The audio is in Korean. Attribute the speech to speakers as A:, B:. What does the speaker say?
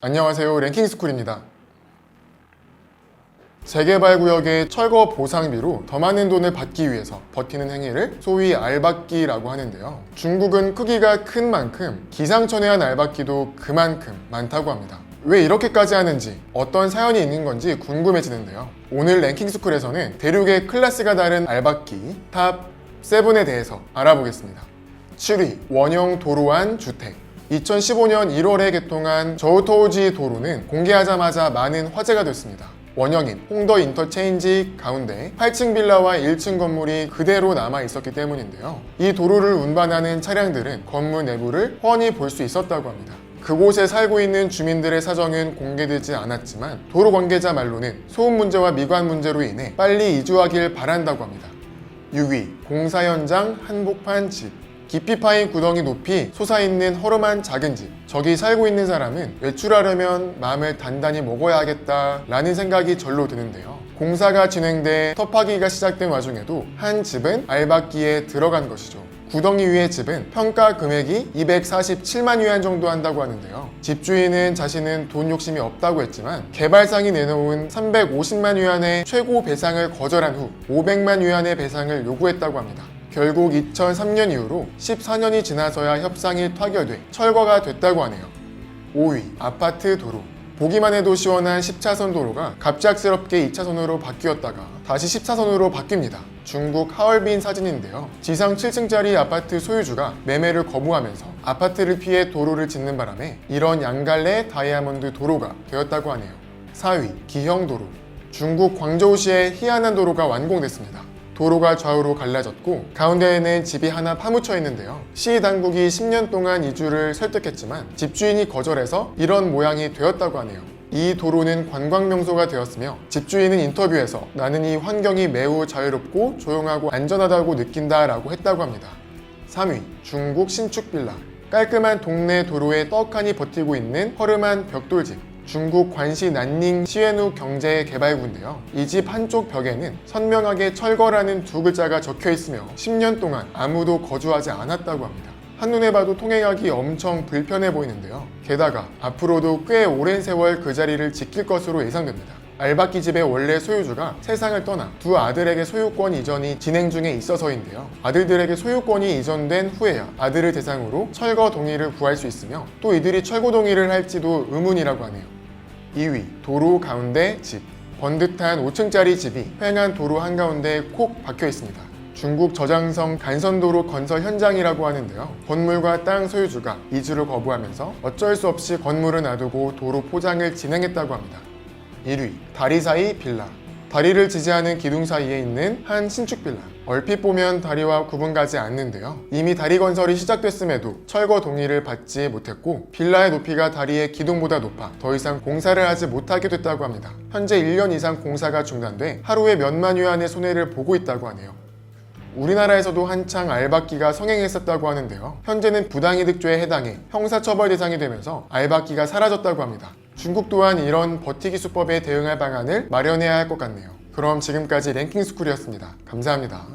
A: 안녕하세요. 랭킹스쿨입니다. 재개발구역의 철거 보상비로 더 많은 돈을 받기 위해서 버티는 행위를 소위 알박기라고 하는데요. 중국은 크기가 큰 만큼 기상천외한 알박기도 그만큼 많다고 합니다. 왜 이렇게까지 하는지 어떤 사연이 있는 건지 궁금해지는데요. 오늘 랭킹스쿨에서는 대륙의 클래스가 다른 알박기 탑 7에 대해서 알아보겠습니다. 7위 원형 도로안 주택 2015년 1월에 개통한 저우토우지 도로는 공개하자마자 많은 화제가 됐습니다. 원형인 홍더 인터체인지 가운데 8층 빌라와 1층 건물이 그대로 남아 있었기 때문인데요. 이 도로를 운반하는 차량들은 건물 내부를 훤히 볼 수 있었다고 합니다. 그곳에 살고 있는 주민들의 사정은 공개되지 않았지만 도로 관계자 말로는 소음 문제와 미관 문제로 인해 빨리 이주하길 바란다고 합니다. 6위 공사 현장 한복판 집 깊이 파인 구덩이 높이 솟아있는 허름한 작은 집 저기 살고 있는 사람은 외출하려면 마음을 단단히 먹어야겠다 라는 생각이 절로 드는데요 공사가 진행돼 터파기가 시작된 와중에도 한 집은 알박기에 들어간 것이죠 구덩이 위의 집은 평가 금액이 247만 위안 정도 한다고 하는데요. 집주인은 자신은 돈 욕심이 없다고 했지만 개발상이 내놓은 350만 위안의 최고 배상을 거절한 후 500만 위안의 배상을 요구했다고 합니다. 결국 2003년 이후로 14년이 지나서야 협상이 타결돼 철거가 됐다고 하네요. 5위 아파트 도로 보기만 해도 시원한 10차선 도로가 갑작스럽게 2차선으로 바뀌었다가 다시 10차선으로 바뀝니다. 중국 하얼빈 사진인데요. 지상 7층짜리 아파트 소유주가 매매를 거부하면서 아파트를 피해 도로를 짓는 바람에 이런 양갈래 다이아몬드 도로가 되었다고 하네요. 4위 기형 도로 중국 광저우시의 희한한 도로가 완공됐습니다. 도로가 좌우로 갈라졌고 가운데에는 집이 하나 파묻혀 있는데요. 시 당국이 10년 동안 이주를 설득했지만 집주인이 거절해서 이런 모양이 되었다고 하네요. 이 도로는 관광 명소가 되었으며 집주인은 인터뷰에서 나는 이 환경이 매우 자유롭고 조용하고 안전하다고 느낀다 라고 했다고 합니다. 3위 중국 신축 빌라 깔끔한 동네 도로에 떡하니 버티고 있는 허름한 벽돌집 중국 관시 난닝 시엔우 경제 개발구인데요. 이 집 한쪽 벽에는 선명하게 철거라는 두 글자가 적혀 있으며 10년 동안 아무도 거주하지 않았다고 합니다. 한눈에 봐도 통행하기 엄청 불편해 보이는데요. 게다가 앞으로도 꽤 오랜 세월 그 자리를 지킬 것으로 예상됩니다. 알바키 집의 원래 소유주가 세상을 떠나 두 아들에게 소유권 이전이 진행 중에 있어서인데요. 아들들에게 소유권이 이전된 후에야 아들을 대상으로 철거 동의를 구할 수 있으며 또 이들이 철거 동의를 할지도 의문이라고 하네요. 2위 도로 가운데 집 번듯한 5층짜리 집이 휑한 도로 한가운데 콕 박혀 있습니다. 중국 저장성 간선도로 건설 현장이라고 하는데요. 건물과 땅 소유주가 이주를 거부하면서 어쩔 수 없이 건물을 놔두고 도로 포장을 진행했다고 합니다. 1위 다리 사이 빌라 다리를 지지하는 기둥 사이에 있는 한 신축 빌라 얼핏 보면 다리와 구분가지 않는데요 이미 다리 건설이 시작됐음에도 철거 동의를 받지 못했고 빌라의 높이가 다리의 기둥보다 높아 더 이상 공사를 하지 못하게 됐다고 합니다 현재 1년 이상 공사가 중단돼 하루에 몇만 위안의 손해를 보고 있다고 하네요 우리나라에서도 한창 알박기가 성행했었다고 하는데요. 현재는 부당이득죄에 해당해 형사처벌 대상이 되면서 알박기가 사라졌다고 합니다. 중국 또한 이런 버티기 수법에 대응할 방안을 마련해야 할 것 같네요. 그럼 지금까지 랭킹스쿨이었습니다. 감사합니다.